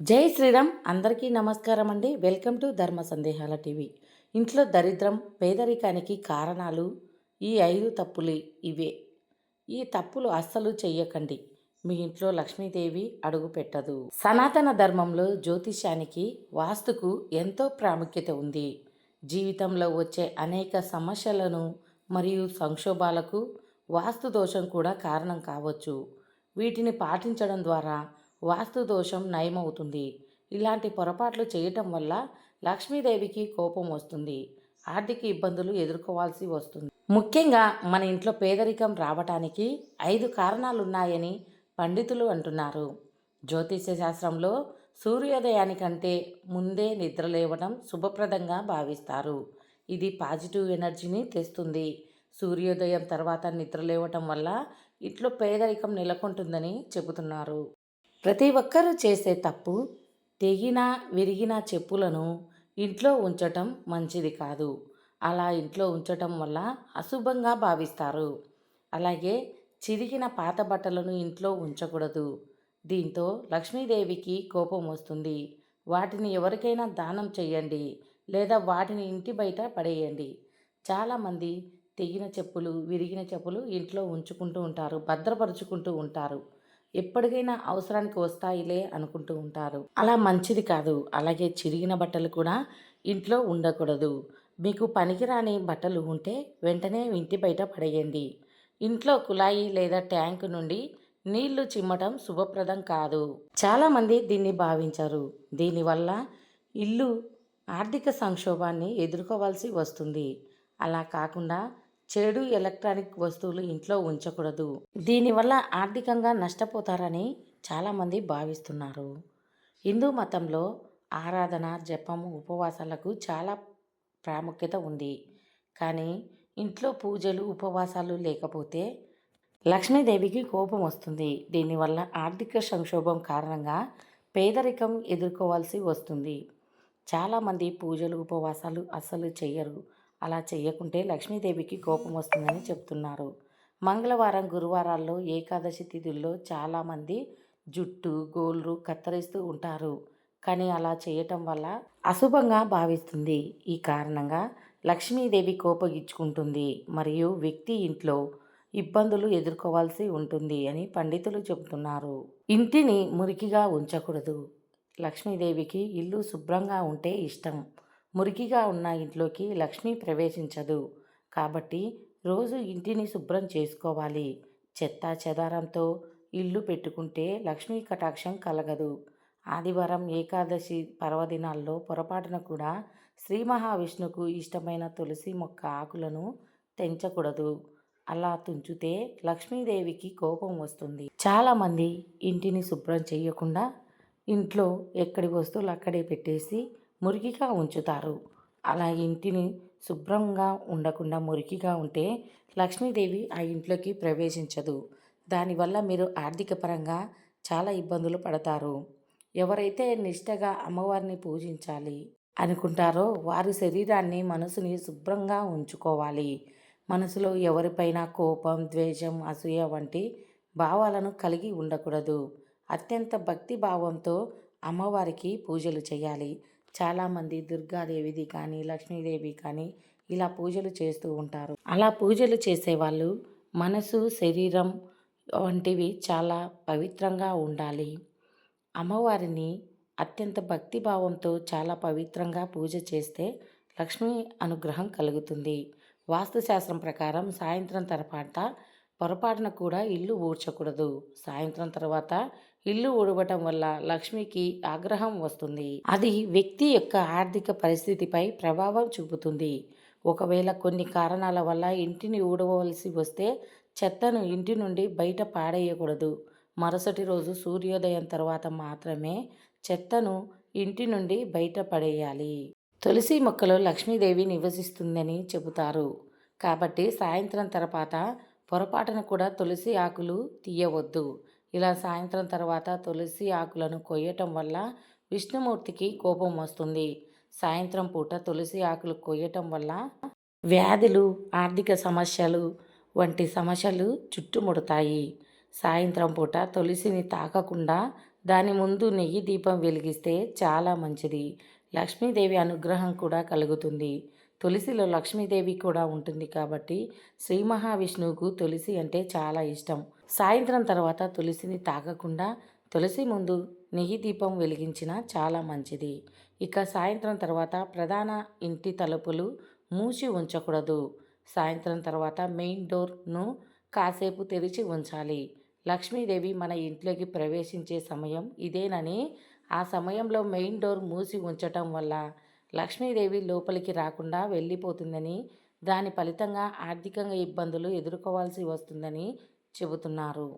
జై శ్రీరామ్. అందరికీ నమస్కారం అండి. వెల్కమ్ టు ధర్మ సందేహాల టీవీ. ఇంట్లో దరిద్రం పేదరికానికి కారణాలు ఈ ఐదు తప్పులు ఇవే. ఈ తప్పులు అస్సలు చెయ్యకండి. మీ ఇంట్లో లక్ష్మీదేవి అడుగు పెట్టదు. సనాతన ధర్మంలో జ్యోతిష్యానికి వాస్తుకు ఎంతో ప్రాముఖ్యత ఉంది. జీవితంలో వచ్చే అనేక సమస్యలను మరియు సంక్షోభాలకు వాస్తు దోషం కూడా కారణం కావచ్చు. వీటిని పాటించడం ద్వారా వాస్తు దోషం నయమవుతుంది. ఇలాంటి పొరపాట్లు చేయటం వల్ల లక్ష్మీదేవికి కోపం వస్తుంది. ఆర్థిక ఇబ్బందులు ఎదుర్కోవాల్సి వస్తుంది. ముఖ్యంగా మన ఇంట్లో పేదరికం రావటానికి ఐదు కారణాలున్నాయని పండితులు అంటున్నారు. జ్యోతిష్య శాస్త్రంలో సూర్యోదయానికంటే ముందే నిద్రలేవడం శుభప్రదంగా భావిస్తారు. ఇది పాజిటివ్ ఎనర్జీని తెస్తుంది. సూర్యోదయం తర్వాత నిద్రలేవటం వల్ల ఇంట్లో పేదరికం నెలకొంటుందని చెబుతున్నారు. ప్రతి ఒక్కరూ చేసే తప్పు తెగిన విరిగిన చెప్పులను ఇంట్లో ఉంచటం మంచిది కాదు. అలా ఇంట్లో ఉంచటం వల్ల అశుభంగా భావిస్తారు. అలాగే చిరిగిన పాత బట్టలను ఇంట్లో ఉంచకూడదు. దీంతో లక్ష్మీదేవికి కోపం వస్తుంది. వాటిని ఎవరికైనా దానం చేయండి లేదా వాటిని ఇంటి బయట పడేయండి. చాలామంది తెగిన చెప్పులు విరిగిన చెప్పులు ఇంట్లో ఉంచుకుంటూ ఉంటారు భద్రపరుచుకుంటూ ఉంటారు. ఎప్పటికైనా అవసరానికి వస్తాయిలే అనుకుంటూ ఉంటారు. అలా మంచిది కాదు. అలాగే చిరిగిన బట్టలు కూడా ఇంట్లో ఉండకూడదు. మీకు పనికిరాని బట్టలు ఉంటే వెంటనే ఇంటి బయట పడేయండి. ఇంట్లో కుళాయి లేదా ట్యాంక్ నుండి నీళ్ళు చిమ్మటం శుభప్రదం కాదు. చాలామంది దీన్ని భావించారు. దీనివల్ల ఇల్లు ఆర్థిక సంక్షోభాన్ని ఎదుర్కోవాల్సి వస్తుంది. అలా కాకుండా చెడు ఎలక్ట్రానిక్ వస్తువులు ఇంట్లో ఉంచకూడదు. దీనివల్ల ఆర్థికంగా నష్టపోతారని చాలామంది భావిస్తున్నారు. హిందూ మతంలో ఆరాధన జపం ఉపవాసాలకు చాలా ప్రాముఖ్యత ఉంది. కానీ ఇంట్లో పూజలు ఉపవాసాలు లేకపోతే లక్ష్మీదేవికి కోపం వస్తుంది. దీనివల్ల ఆర్థిక సంక్షోభం కారణంగా పేదరికం ఎదుర్కోవాల్సి వస్తుంది. చాలామంది పూజలు ఉపవాసాలు అస్సలు చేయరు అలా చేయకుంటే లక్ష్మీదేవికి కోపం వస్తుందని చెప్తున్నారు. మంగళవారం గురువారాల్లో ఏకాదశి తిథుల్లో చాలామంది జుట్టు గోళ్ళు కత్తిరిస్తూ ఉంటారు. కానీ అలా చేయటం వల్ల అశుభంగా భావిస్తుంది. ఈ కారణంగా లక్ష్మీదేవి కోపగించుకుంటుంది మరియు వ్యక్తి ఇంట్లో ఇబ్బందులు ఎదుర్కోవాల్సి ఉంటుంది అని పండితులు చెబుతున్నారు. ఇంటిని మురికిగా ఉంచకూడదు. లక్ష్మీదేవికి ఇల్లు శుభ్రంగా ఉంటే ఇష్టం. మురికిగా ఉన్న ఇంట్లోకి లక్ష్మి ప్రవేశించదు. కాబట్టి రోజు ఇంటిని శుభ్రం చేసుకోవాలి. చెత్త చెదారంతో ఇల్లు పెట్టుకుంటే లక్ష్మీ కటాక్షం కలగదు. ఆదివారం ఏకాదశి పర్వదినాల్లో పొరపాటున కూడా శ్రీ మహావిష్ణుకు ఇష్టమైన తులసి మొక్క ఆకులను తెంచకూడదు. అలా తుంచితే లక్ష్మీదేవికి కోపం వస్తుంది. చాలామంది ఇంటిని శుభ్రం చేయకుండా ఇంట్లో ఎక్కడి వస్తువులు అక్కడే పెట్టేసి మురికిగా ఉంచుతారు. అలా ఇంటిని శుభ్రంగా ఉండకుండా మురికిగా ఉంటే లక్ష్మీదేవి ఆ ఇంట్లోకి ప్రవేశించదు. దానివల్ల మీరు ఆర్థిక పరంగా చాలా ఇబ్బందులు పడతారు. ఎవరైతే నిష్టగా అమ్మవారిని పూజించాలి అనుకుంటారో వారి శరీరాన్ని మనసుని శుభ్రంగా ఉంచుకోవాలి. మనసులో ఎవరిపైన కోపం ద్వేషం అసూయ వంటి భావాలను కలిగి ఉండకూడదు. అత్యంత భక్తి భావంతో అమ్మవారికి పూజలు చేయాలి. చాలామంది దుర్గాదేవిది కానీ లక్ష్మీదేవి కానీ ఇలా పూజలు చేస్తూ ఉంటారు. అలా పూజలు చేసేవాళ్ళు మనసు శరీరం వంటివి చాలా పవిత్రంగా ఉండాలి. అమ్మవారిని అత్యంత భక్తిభావంతో చాలా పవిత్రంగా పూజ చేస్తే లక్ష్మీ అనుగ్రహం కలుగుతుంది. వాస్తుశాస్త్రం ప్రకారం సాయంత్రం తర్వాత పొరపాటున కూడా ఇల్లు ఊడ్చకూడదు. సాయంత్రం తర్వాత ఇల్లు ఊడవటం వల్ల లక్ష్మికి ఆగ్రహం వస్తుంది. అది వ్యక్తి యొక్క ఆర్థిక పరిస్థితిపై ప్రభావం చూపుతుంది. ఒకవేళ కొన్ని కారణాల వల్ల ఇంటిని ఊడవలసి వస్తే చెత్తను ఇంటి నుండి బయట పాడేయకూడదు. మరుసటి రోజు సూర్యోదయం తర్వాత మాత్రమే చెత్తను ఇంటి నుండి బయట పడేయాలి. తులసి మొక్కలో లక్ష్మీదేవి నివసిస్తుందని చెబుతారు. కాబట్టి సాయంత్రం తర్వాత పొరపాటున కూడా తులసి ఆకులు తీయవద్దు. ఇలా సాయంత్రం తర్వాత తులసి ఆకులను కొయ్యటం వల్ల విష్ణుమూర్తికి కోపం వస్తుంది. సాయంత్రం పూట తులసి ఆకులు కొయ్యటం వల్ల వ్యాధులు ఆర్థిక సమస్యలు వంటి సమస్యలు చుట్టుముడతాయి. సాయంత్రం పూట తులసిని తాకకుండా దాని ముందు నెయ్యి దీపం వెలిగిస్తే చాలా మంచిది. లక్ష్మీదేవి అనుగ్రహం కూడా కలుగుతుంది. తులసిలో లక్ష్మీదేవి కూడా ఉంటుంది కాబట్టి శ్రీ మహావిష్ణువుకు తులసి అంటే చాలా ఇష్టం. సాయంత్రం తర్వాత తులసిని తాగకుండా తులసి ముందు నెయ్యి దీపం వెలిగించిన చాలా మంచిది. ఇక సాయంత్రం తర్వాత ప్రధాన ఇంటి తలుపులు మూసి ఉంచకూడదు. సాయంత్రం తర్వాత మెయిన్ డోర్ను కాసేపు తెరిచి ఉంచాలి. లక్ష్మీదేవి మన ఇంట్లోకి ప్రవేశించే సమయం ఇదేనని ఆ సమయంలో మెయిన్ డోర్ మూసి ఉంచటం వల్ల లక్ష్మీదేవి లోపలికి రాకుండా వెళ్ళిపోతుందని దాని ఫలితంగా ఆర్థికంగా ఇబ్బందులు ఎదుర్కోవాల్సి వస్తుందని చెబుతున్నారు.